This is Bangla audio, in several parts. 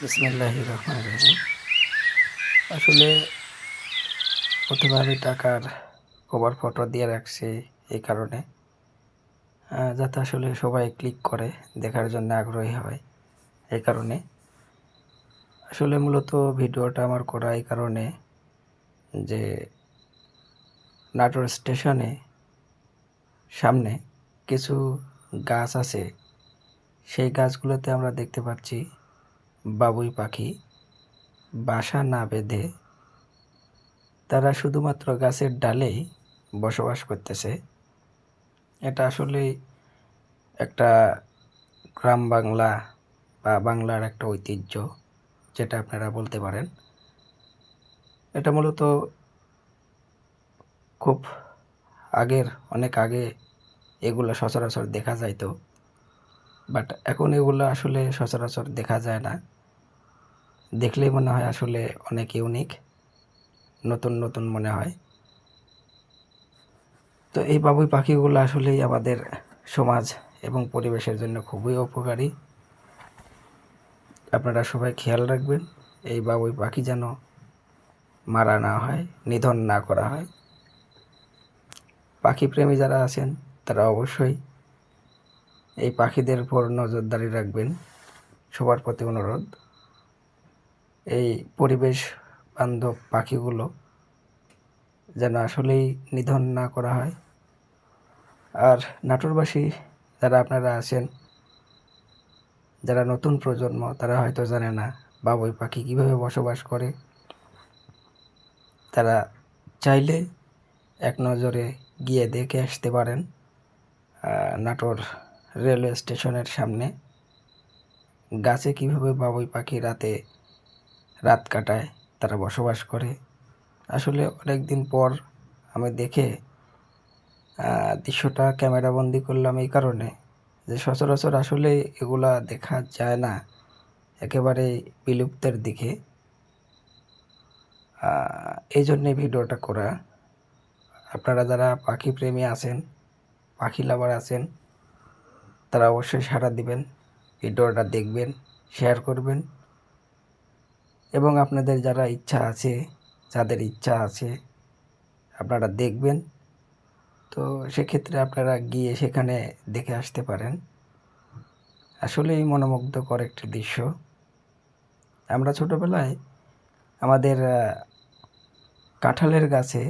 বিসমিল্লাহ রহমান রহিম আসলে প্রথমে আমি টাকার কভার ফটো দিয়ে রাখছি এই কারণে যাতে আসলে সবাই ক্লিক করে, দেখার জন্য আগ্রহী হয় এই কারণে। আসলে মূলত ভিডিওটা আমার করা এই কারণে যে নাটোর স্টেশনে সামনে কিছু গাছ আছে, সেই গাছগুলোতে আমরা দেখতে পাচ্ছি বাবুই পাখি বাসা না বেঁধে তারা শুধুমাত্র গাছের ডালেই বসবাস করতেছে। এটা আসলে একটা গ্রাম বাংলা বা বাংলার একটা ঐতিহ্য যেটা আপনারা বলতে পারেন। এটা মূলত খুব আগের, অনেক আগে এগুলো সচরাচর দেখা যাইতো। বাট এখন এগুলো আসলে সচরাচর দেখা যায় না। দেখলেই মনে হয় আসলে অনেক ইউনিক নতুন নতুন মনে হয়। তো এই বাবুই পাখিগুলো আসলেই আমাদের সমাজ এবং পরিবেশের জন্য খুবই উপকারী। আপনারা সবাই খেয়াল রাখবেন, এই বাবুই পাখি যেন মারা না হয়, নিধন না করা হয়। পাখি প্রেমী যারা আছেন, তারা অবশ্যই এই পাখিদের উপর নজরদারি রাখবেন। সবার প্রতি অনুরোধ। এই পরিবেশ বান্ধব পাখিগুলো যেন আসলেই নিধন না করা হয়। আর নাটোরবাসী যারা আপনারা আছেন, যারা নতুন প্রজন্ম, তারা হয়তো জানে না বাবুই পাখি কীভাবে বসবাস করে। তারা চাইলে এক নজরে গিয়ে দেখে আসতে পারেন নাটোর রেলওয়ে স্টেশনের সামনে। গাছে কীভাবে বাবুই পাখি রাতে রাত কাটায়, তারা বসবাস করে। আসলে অনেক দিন পর আমি দেখে দৃশ্যটা ক্যামেরাবন্দি করলাম এই কারণে যে সচরাচর আসলে এগুলা দেখা যায় না, একেবারে বিলুপ্তের দিকে। এই জন্যে ভিডিওটা করা। আপনারা যারা পাখি প্রেমী আছেন, পাখি লাভার আছেন, তারা অবশ্যই সাড়া দিবেন, ভিডিওটা দেখবেন শেয়ার করবেন। এবং আপনাদের যারা ইচ্ছা আছে, যাদের ইচ্ছা আছে, আপনারা দেখবেন। তো সেক্ষেত্রে আপনারা গিয়ে সেখানে দেখে আসতে পারেন। আসলেই মনোমুগ্ধকর একটি দৃশ্য। আমরা ছোটোবেলায় আমাদের কাঁঠালের গাছে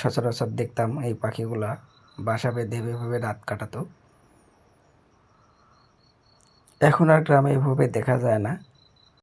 সচরাচর দেখতাম এই পাখিগুলা বাসা বেঁধে এভাবে রাত কাটাতো। এখন আর গ্রামে এভাবে দেখা যায় না।